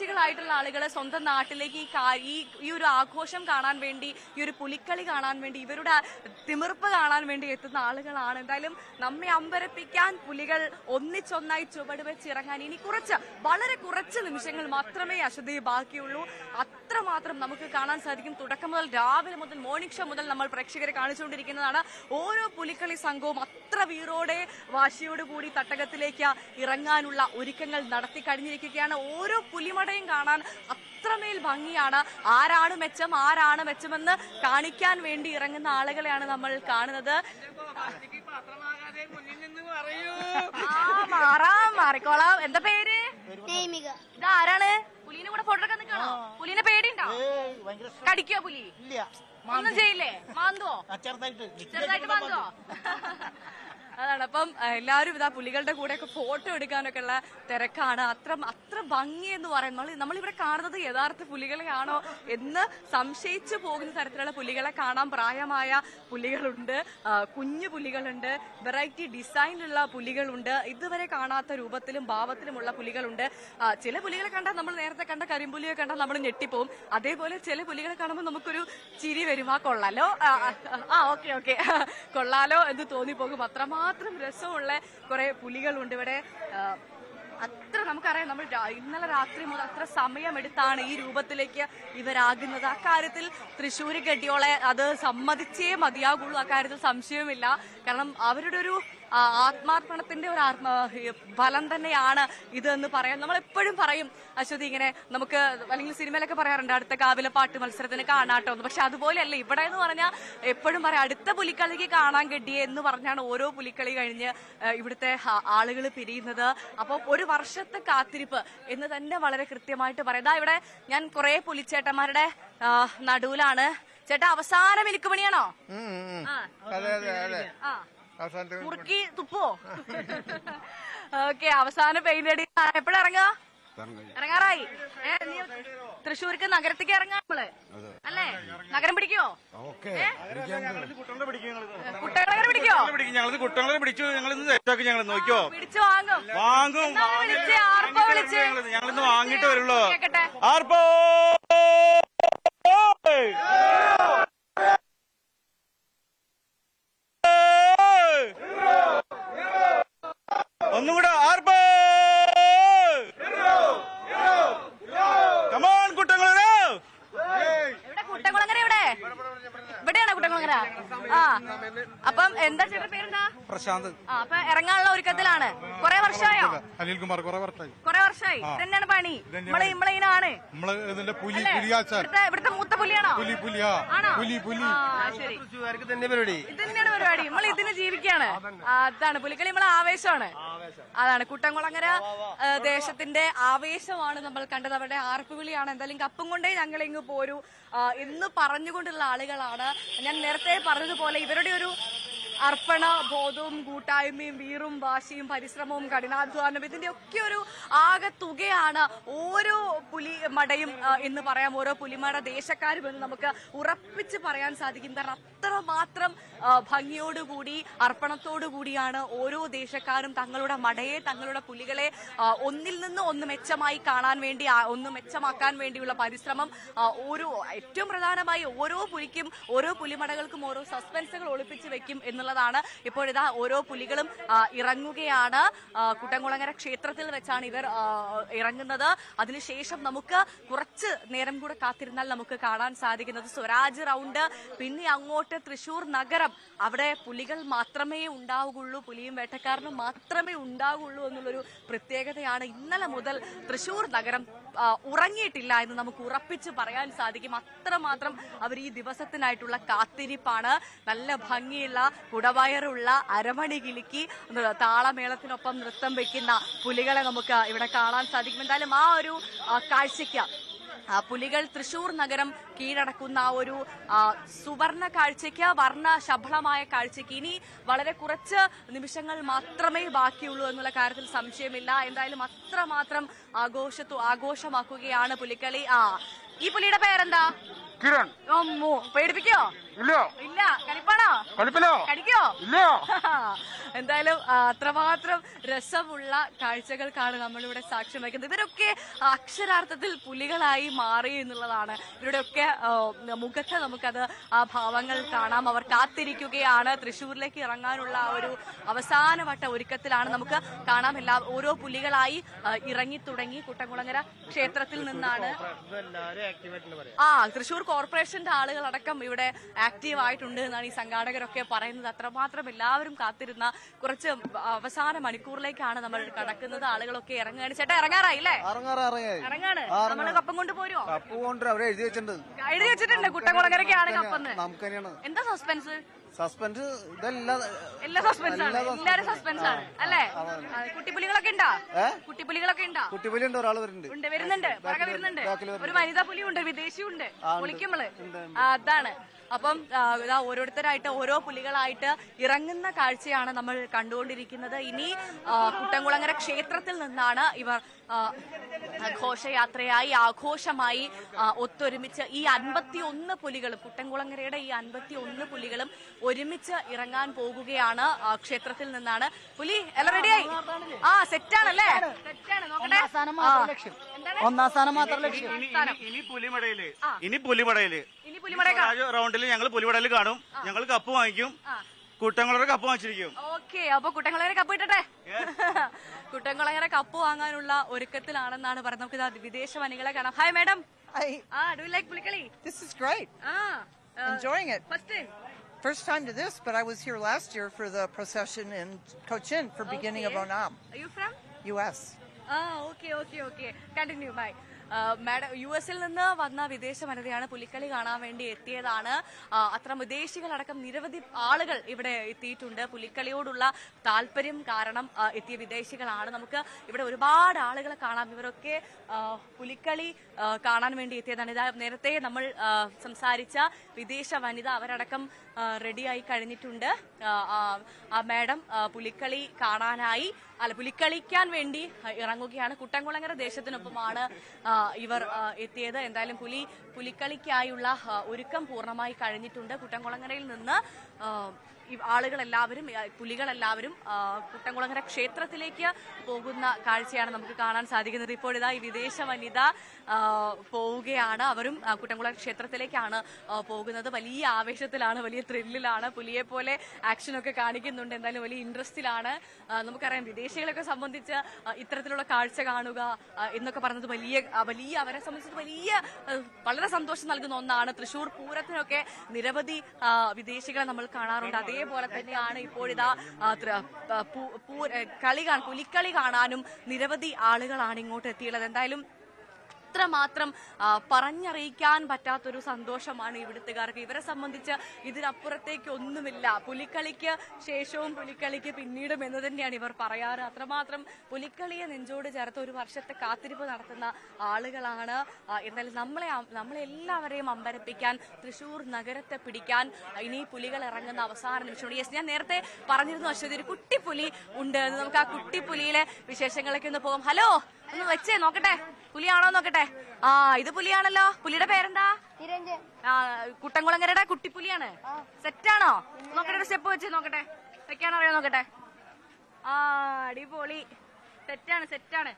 പ്രവാസികളായിട്ടുള്ള ആളുകളെ സ്വന്തം നാട്ടിലേക്ക് ഈ ഈ ഒരു ആഘോഷം കാണാൻ വേണ്ടി ഈ ഒരു പുലിക്കളി കാണാൻ വേണ്ടി ഇവരുടെ തിമിർപ്പ് കാണാൻ വേണ്ടി എത്തുന്ന ആളുകളാണ്. എന്തായാലും നമ്മെ അമ്പരപ്പിക്കാൻ പുലികൾ ഒന്നിച്ചൊന്നായി ചുവട് വെച്ചിറങ്ങാൻ ഇനി കുറച്ച് വളരെ കുറച്ച് നിമിഷങ്ങൾ മാത്രമേ അശ്വതി ബാക്കിയുള്ളൂ. അത്രമാത്രം നമുക്ക് കാണാൻ സാധിക്കും. തുടക്കം മുതൽ രാവിലെ മുതൽ മോർണിംഗ് ഷോ മുതൽ നമ്മൾ പ്രേക്ഷകരെ കാണിച്ചുകൊണ്ടിരിക്കുന്നതാണ്. ഓരോ പുലിക്കളി സംഘവും അത്ര വീറോടെ വാശിയോടുകൂടി തട്ടകത്തിലേക്ക് ഇറങ്ങാനുള്ള ഒരുക്കങ്ങൾ നടത്തി കഴിഞ്ഞിരിക്കുകയാണ്. ഓരോ പുലിമടയും കാണാൻ അത്രമേൽ ഭംഗിയാണ്. ആരാണ് മെച്ചം ആരാണ് മെച്ചമെന്ന് കാണിക്കാൻ വേണ്ടി ഇറങ്ങുന്ന ആളുകളെയാണ് നമ്മൾ കാണുന്നത്. ആ മാറാം മാറിക്കോളാം. എന്താ പേര്? നൈമിക ഇതാരാണ്? പുലിനെ കൂടെ ഫോട്ടോ എടുക്കാൻ നിൽക്കണോ? പുലിനെ പേടിയുണ്ടോ? കടിക്കോ പുലി? ഇല്ല. ഒന്നും ചെയ്യില്ലേ? മാന്തുവോ? ചെറുതായിട്ട് മാന്തുവോ? മാന്തോ. അതാണ്. അപ്പം എല്ലാവരും ഇതാ പുലികളുടെ കൂടെയൊക്കെ ഫോട്ടോ എടുക്കാനൊക്കെ ഉള്ള തിരക്കാണ്. അത്ര അത്ര ഭംഗി എന്ന് പറയുന്നത് നമ്മൾ നമ്മളിവിടെ കാണുന്നത് യഥാർത്ഥ പുലികളെയാണോ എന്ന് സംശയിച്ചു പോകുന്ന തരത്തിലുള്ള പുലികളെ കാണാൻ പ്രായമായ പുലികളുണ്ട്. കുഞ്ഞു പുലികളുണ്ട്. വെറൈറ്റി ഡിസൈനിലുള്ള പുലികളുണ്ട്. ഇതുവരെ കാണാത്ത രൂപത്തിലും ഭാവത്തിലുമുള്ള പുലികളുണ്ട്. ചില പുലികളെ കണ്ടാൽ നമ്മൾ നേരത്തെ കണ്ട കരിമ്പുലിയെ കണ്ടാൽ നമ്മൾ ഞെട്ടിപ്പോവും. അതേപോലെ ചില പുലികളെ കാണുമ്പോൾ നമുക്കൊരു ചിരി വരും. ആ കൊള്ളാലോ? ആ, ഓക്കെ ഓക്കെ. കൊള്ളാലോ എന്ന് തോന്നിപ്പോകും. അത്രമാത്രം രസമുള്ള കുറെ പുലികളുണ്ട്. ഇവിടെ അത്ര നമുക്കറിയാം നമ്മൾ ഇന്നലെ രാത്രി മുതൽ അത്ര സമയമെടുത്താണ് ഈ രൂപത്തിലേക്ക് ഇവരാകുന്നത്. അക്കാര്യത്തിൽ തൃശ്ശൂർ കെട്ടിയോളെ അത് സമ്മതിച്ചേ മതിയാകുള്ളൂ. അക്കാര്യത്തിൽ സംശയമില്ല കാരണം അവരുടെ ഒരു ആത്മാർപ്പണത്തിന്റെ ഒരു ആത്മ ഫലം തന്നെയാണ് ഇത് എന്ന് പറയാം നമ്മൾ എപ്പോഴും പറയും. അശ്വതി ഇങ്ങനെ നമുക്ക് അല്ലെങ്കിൽ സിനിമയിലൊക്കെ പറയാറുണ്ട് അടുത്ത കാവിലെ പാട്ട് മത്സരത്തിന് കാണാട്ടോ എന്ന്. പക്ഷെ അതുപോലെയല്ല ഇവിടെ എന്ന് പറഞ്ഞാൽ എപ്പോഴും പറയാം അടുത്ത പുലിക്കളിക്ക് കാണാൻ കെട്ടിയേ എന്ന് പറഞ്ഞാണ് ഓരോ പുലിക്കളി കഴിഞ്ഞ് ഇവിടുത്തെ ആളുകൾ പിരിയുന്നത്. അപ്പോൾ ഒരു വർഷത്തെ കാത്തിരിപ്പ് എന്ന് തന്നെ വളരെ കൃത്യമായിട്ട് പറയാം. ദാ ഇവിടെ ഞാൻ കുറെ പുലിച്ചേട്ടന്മാരുടെ നടുവിലാണ്. ചേട്ടാ അവസാന മിനുക്കുമണിയാണോ ആ അതെ അതെ അതെ. ആ. അവസാനത്തെ മുറുക്കി തുപ്പോ ഓക്കെ അവസാന പെയിന്റടി എപ്പോഴും ഇറങ്ങുക? ഇറങ്ങാറായി. തൃശ്ശൂർക്ക് നഗരത്തേക്ക് ഇറങ്ങാം നമ്മൾ. അല്ലേ? നഗരം പിടിക്കോ ഓക്കെ. കുട്ടകളെ പിടിക്കോ ഞങ്ങൾ കുട്ടങ്ങളെ പിടിച്ചു. ഞങ്ങൾ സെറ്റാക്കി ഞങ്ങൾ നോക്കിയോ? പിടിച്ചു വാങ്ങും. വാങ്ങും? ഞങ്ങൾ ഇന്ന് വാങ്ങിട്ട് വരുള്ളൂ. ആർപ്പോ ഒന്നും കൂടെ ആർപ്പോ കമാൺ കുട്ടങ്ങളെ എവിടെ കുട്ടംകുളങ്ങര എവിടെ ഇവിടെയാണോ കുട്ടംകുളങ്ങര ആ അപ്പം എന്താ ചേട്ടൻ പേരെന്താ പ്രശാന്ത്. ആ അപ്പൊ ഇറങ്ങാനുള്ള ഒരുക്കത്തിലാണ്. കൊറേ വർഷമായോ? അനിൽകുമാർ കുറെ വർഷമായി. കൊറേ വർഷമായി. ഇതന്നെയാണ് പണി? നമ്മളെ ഇമ്മളീനാണ് നമ്മൾ ഇതിന്റെ പുലി പുലിയാച്ചാൽ. ഇവിടുത്തെ മൂത്ത പുലിയാണോ? പുലി പുലിയാ പുലി പുലി. ആ ശരി. തൃശ്ശൂർക്കാർക്ക് തന്നെ പരിപാടി. ഇത് തന്നെയാണ് പരിപാടി. നമ്മൾ ഇതിന് ജീവിക്കാണ്. അതാണ്. പുലിക്കളി നമ്മളെ ആവേശമാണ്. അതാണ്. കുട്ടംകുളങ്ങര ദേശത്തിന്റെ ആവേശമാണ് നമ്മൾ കണ്ടത്. അവരുടെ ആർപ്പുവിളിയാണ് എന്തായാലും കപ്പും കൊണ്ടേ ഞങ്ങൾ ഇങ്ങ് പോരൂ. എന്ന് പറഞ്ഞുകൊണ്ടുള്ള ആളുകളാണ്. ഞാൻ നേരത്തെ പറഞ്ഞതുപോലെ ഇവരുടെ ഒരു അർപ്പണ ബോധവും കൂട്ടായ്മയും വീറും വാശിയും പരിശ്രമവും കഠിനാധ്വാനം ഇതിന്റെ ഒക്കെ ഒരു ആകെ തുകയാണ് ഓരോ പുലി മടയും എന്ന് പറയാം. ഓരോ പുലിമട ദേശക്കാരും എന്ന് നമുക്ക് ഉറപ്പിച്ച് പറയാൻ സാധിക്കും. കാരണം അത്രമാത്രം ഭംഗിയോടുകൂടി അർപ്പണത്തോടുകൂടിയാണ് ഓരോ ദേശക്കാരും തങ്ങളുടെ മടയെ തങ്ങളുടെ പുലികളെ ഒന്നിൽ നിന്ന് ഒന്ന് മെച്ചമായി കാണാൻ വേണ്ടി ഒന്ന് മെച്ചമാക്കാൻ വേണ്ടിയുള്ള പരിശ്രമം ഓരോ ഏറ്റവും പ്രധാനമായി ഓരോ പുലിക്കും ഓരോ പുലിമടകൾക്കും ഓരോ സസ്പെൻസുകൾ ഒളിപ്പിച്ച് വെക്കും എന്നുള്ളതാണ്. ഇപ്പോഴിതാ ഓരോ പുലികളും ഇറങ്ങുകയാണ്. കുട്ടംകുളങ്ങര ക്ഷേത്രത്തിൽ വെച്ചാണ് ഇവർ ഇറങ്ങുന്നത്. അതിനുശേഷം നമുക്ക് കുറച്ച് നേരം കൂടെ കാത്തിരുന്നാൽ നമുക്ക് കാണാൻ സാധിക്കുന്നത് സ്വരാജ് റൗണ്ട്. പിന്നെ അങ്ങോട്ട് തൃശൂർ നഗരം. അവിടെ പുലികൾ മാത്രമേ ഉണ്ടാവുകയുള്ളൂ. പുലിയും വേട്ടക്കാരനും മാത്രമേ ഉണ്ടാവുകയുള്ളൂ എന്നുള്ളൊരു പ്രത്യേകതയാണ് ഇന്നലെ മുതൽ തൃശൂർ നഗരം ഉറങ്ങിയിട്ടില്ല എന്ന് നമുക്ക് ഉറപ്പിച്ച് പറയാൻ സാധിക്കും. അത്രമാത്രം അവർ ഈ ദിവസത്തിനായിട്ടുള്ള കാത്തിരിപ്പാണ്. നല്ല ഭംഗിയുള്ള കുടവയറുള്ള അരമണി കിലുക്കി താളമേളത്തിനൊപ്പം നൃത്തം വെക്കുന്ന പുലികളെ നമുക്ക് ഇവിടെ കാണാൻ സാധിക്കും. എന്തായാലും ആ ഒരു കാഴ്ചയ്ക്ക് പുലികൾ തൃശൂർ നഗരം കീഴടക്കുന്ന ആ ഒരു സുവർണ കാഴ്ചയ്ക്ക് വർണ ശബളമായ കാഴ്ചയ്ക്ക് ഇനി വളരെ കുറച്ച് നിമിഷങ്ങൾ മാത്രമേ ബാക്കിയുള്ളൂ എന്നുള്ള കാര്യത്തിൽ സംശയമില്ല. എന്തായാലും അത്രമാത്രം ആഘോഷത്തു ആഘോഷമാക്കുകയാണ് പുലിക്കളി. ആ ഈ പുലിയുടെ പേരെന്താ? കിരൺ. പേടിപ്പിക്കോ? ഇല്ല. ഇല്ല. കളിപ്പാണോ? കളിപ്പിലോ? കടിക്കോ ഇല്ല. എന്തായാലും അത്രമാത്രം രസമുള്ള കാഴ്ചകൾക്കാണ് നമ്മളിവിടെ സാക്ഷ്യം വയ്ക്കുന്നത് ഇവരൊക്കെ അക്ഷരാർത്ഥത്തിൽ പുലികളായി മാറി എന്നുള്ളതാണ്. ഇവരുടെയൊക്കെ മുഖത്ത് നമുക്കത് ആ ഭാവങ്ങൾ കാണാം. അവർ കാത്തിരിക്കുകയാണ്. തൃശ്ശൂരിലേക്ക് ഇറങ്ങാനുള്ള ആ ഒരു അവസാനവട്ട ഒരുക്കത്തിലാണ് നമുക്ക് കാണാം. എല്ലാ ഓരോ പുലികളായി ഇറങ്ങി തുടങ്ങി കുട്ടംകുളങ്ങര ക്ഷേത്രത്തിൽ നിന്നാണ്. ആ തൃശൂർ കോർപ്പറേഷന്റെ ആളുകളടക്കം ഇവിടെ ആക്റ്റീവ് ആയിട്ടുണ്ട് എന്നാണ് ഈ സംഘാടകരൊക്കെ പറയുന്നത്. അത്രമാത്രം എല്ലാവരും കാത്തിരുന്ന കുറച്ച് അവസാന മണിക്കൂറിലേക്കാണ് നമ്മൾ കടക്കുന്നത്. ആളുകളൊക്കെ ഇറങ്ങുകയാണ്. ചേട്ടാ ഇറങ്ങാറായില്ലേ? ഇറങ്ങാണ്. നമ്മൾ കപ്പം കൊണ്ട് പോരുമോ കപ്പ് കൊണ്ട് എഴുതി വെച്ചിട്ടുണ്ട്. എഴുതി വെച്ചിട്ടുണ്ട്. കുട്ടകുളങ്ങരക്കാണ് കപ്പെന്ന്. എന്താ സസ്പെൻസ്? സസ്പെൻസ് ഇതെല്ലാം എല്ലാ സസ്പെൻസ് ആണ്. എല്ലാരും സസ്പെൻസ് ആണ്. അല്ലേ? കുട്ടിപ്പുലികളൊക്കെ ഉണ്ടോ? കുട്ടിപ്പുലികളൊക്കെ ഉണ്ടോ? കുട്ടിപ്പുലി ഉണ്ട് ഒരാൾ വരുന്നുണ്ട്. വരുന്നുണ്ട് പുറകെ വരുന്നുണ്ട്. ഒരു വനിതാ പുലി ഉണ്ട് വിദേശി ഉണ്ട്. പുളിക്കുമ്പൾ അതാണ്. അപ്പം ഇതാ ഓരോരുത്തരായിട്ട് ഓരോ പുലികളായിട്ട് ഇറങ്ങുന്ന കാഴ്ചയാണ് നമ്മൾ കണ്ടുകൊണ്ടിരിക്കുന്നത്. ഇനി കുട്ടൻകുളങ്ങര കുട്ടംകുളങ്ങര ക്ഷേത്രത്തിൽ നിന്നാണ് ഇവർ ഘോഷയാത്രയായി ആഘോഷമായി ഒത്തൊരുമിച്ച് ഈ അൻപത്തി ഒന്ന് പുലികളും കുട്ടൻകുളങ്ങരയുടെ ഈ അൻപത്തി ഒന്ന് പുലികളും ഒരുമിച്ച് ഇറങ്ങാൻ പോകുകയാണ് ക്ഷേത്രത്തിൽ നിന്നാണ്. പുലി എല്ലാം റെഡിയായി ആ സെറ്റാണല്ലേ ഒന്നാം സ്ഥാനം മാത്രം ലക്ഷ്യം. ഇനി പുലിമടയിൽ. ഇനി പുലിമടയിൽ. റൗണ്ടിൽ ഞങ്ങൾ പുലിമടയിൽ കാണും. ഞങ്ങൾ കപ്പ് വാങ്ങിക്കും. കുട്ടങ്ങളുടെ കപ്പ് വാങ്ങിച്ചിരിക്കും ഓക്കെ അപ്പൊ കുട്ടംകുളങ്ങര കപ്പ് ഇട്ടട്ടെ കുട്ടംകുളങ്ങര കപ്പ് വാങ്ങാനുള്ള ഒരുക്കത്തിലാണെന്നാണ് പറയുന്നത് നമുക്ക് ഇതാ വിദേശ വനികളെ കാണാം hi madam I, ah do like പുളിക്കളി this is great. Ah Enjoying it. First time First time to this, but I was here last year for the procession in Cochin for beginning of Onam, Are you from? U.S. Oh, okay, okay, okay. Continue, bye madam U എസിൽ നിന്ന് വന്ന വിദേശ വനിതയാണ് പുലിക്കളി കാണാൻ വേണ്ടി എത്തിയതാണ്. അത്ര വിദേശികളടക്കം നിരവധി ആളുകൾ ഇവിടെ എത്തിയിട്ടുണ്ട്. പുലിക്കളിയോടുള്ള താല്പര്യം കാരണം എത്തിയ വിദേശികളാണ്. നമുക്ക് ഇവിടെ ഒരുപാട് ആളുകളെ കാണാം. ഇവരൊക്കെ പുലിക്കളി കാണാൻ വേണ്ടി എത്തിയതാണ്. ഇതാ നേരത്തെ നമ്മൾ സംസാരിച്ച വിദേശ വനിത അവരടക്കം റെഡിയായി കഴിഞ്ഞിട്ടുണ്ട്. മാഡം പുലിക്കളി കാണാനായി അല്ല പുലിക്കളിക്കാൻ വേണ്ടി ഇറങ്ങുകയാണ്. കുട്ടംകുളങ്ങര ദേശത്തിനൊപ്പമാണ് ഇവർ എത്തിയത്. എന്തായാലും പുലി പുലിക്കളിക്കായുള്ള ഒരുക്കം പൂർണമായി കഴിഞ്ഞിട്ടുണ്ട്. കുട്ടംകുളങ്ങരയിൽ നിന്ന് ആളുകളെല്ലാവരും പുലികളെല്ലാവരും കുട്ടംകുളങ്ങര ക്ഷേത്രത്തിലേക്ക് പോകുന്ന കാഴ്ചയാണ് നമുക്ക് കാണാൻ സാധിക്കുന്നത്. ഇപ്പോൾ ഇതാ ഈ വിദേശ വനിത പോവുകയാണ്. അവരും കുട്ടംകുളം ക്ഷേത്രത്തിലേക്കാണ് പോകുന്നത്. വലിയ ആവേശത്തിലാണ് വലിയ ത്രില്ലിലാണ്. പുലിയെ പോലെ ആക്ഷനൊക്കെ കാണിക്കുന്നുണ്ട്. എന്തായാലും വലിയ ഇൻട്രസ്റ്റിലാണ്. നമുക്കറിയാം വിദേശികളൊക്കെ സംബന്ധിച്ച് ഇത്തരത്തിലുള്ള കാഴ്ച കാണുക എന്നൊക്കെ പറഞ്ഞത് വലിയ വലിയ അവരെ സംബന്ധിച്ച് വലിയ വളരെ സന്തോഷം നൽകുന്ന ഒന്നാണ്. തൃശൂർ പൂരത്തിനൊക്കെ നിരവധി വിദേശികളെ നമ്മൾ കാണാറുണ്ട്. അതേപോലെ തന്നെയാണ് ഇപ്പോഴിതാ കളി കാണാൻ പുലിക്കളി കാണാനും നിരവധി ആളുകളാണ് ഇങ്ങോട്ട് എത്തിയുള്ളത് എന്തായാലും അത്രമാത്രം പറഞ്ഞറിയിക്കാൻ പറ്റാത്തൊരു സന്തോഷമാണ് ഇവിടുത്തുകാർക്ക്. ഇവരെ സംബന്ധിച്ച് ഇതിനപ്പുറത്തേക്ക് ഒന്നുമില്ല പുലിക്കളിക്ക് ശേഷവും പുലിക്കളിക്ക് പിന്നീടും എന്ന് തന്നെയാണ് ഇവർ പറയാറ്. അത്രമാത്രം പുലിക്കളിയെ നെഞ്ചോട് ചേർത്ത് ഒരു വർഷത്തെ കാത്തിരിപ്പ് നടത്തുന്ന ആളുകളാണ്. എന്നാൽ നമ്മളെ നമ്മളെല്ലാവരെയും അമ്പരപ്പിക്കാൻ തൃശൂർ നഗരത്തെ പിടിക്കാൻ ഇനി പുലികൾ ഇറങ്ങുന്ന അവസാന നിമിഷമാണ്. യെസ് ഞാൻ നേരത്തെ പറഞ്ഞിരുന്നു അശ്വതി ഒരു കുട്ടിപ്പുലി ഉണ്ട്. നമുക്ക് ആ കുട്ടിപ്പുലിയിലെ വിശേഷങ്ങളൊക്കെ ഒന്ന് പോകും. ഹലോ ഒന്ന് വെച്ചേ നോക്കട്ടെ? പുലിയാണോ നോക്കട്ടെ? ആ ഇത് പുലിയാണല്ലോ. പുലിയുടെ പേരെന്താ? ആ കുട്ടംകുളങ്ങരയുടെ കുട്ടിപ്പുലിയാണ്. സെറ്റാണോ? നോക്കട്ടെ ഒരു സ്റ്റെപ്പ് വെച്ച് നോക്കട്ടെ. വെക്കാണോ അറിയാൻ നോക്കട്ടെ? ആ അടിപൊളി. സെറ്റാണ് സെറ്റാണ്.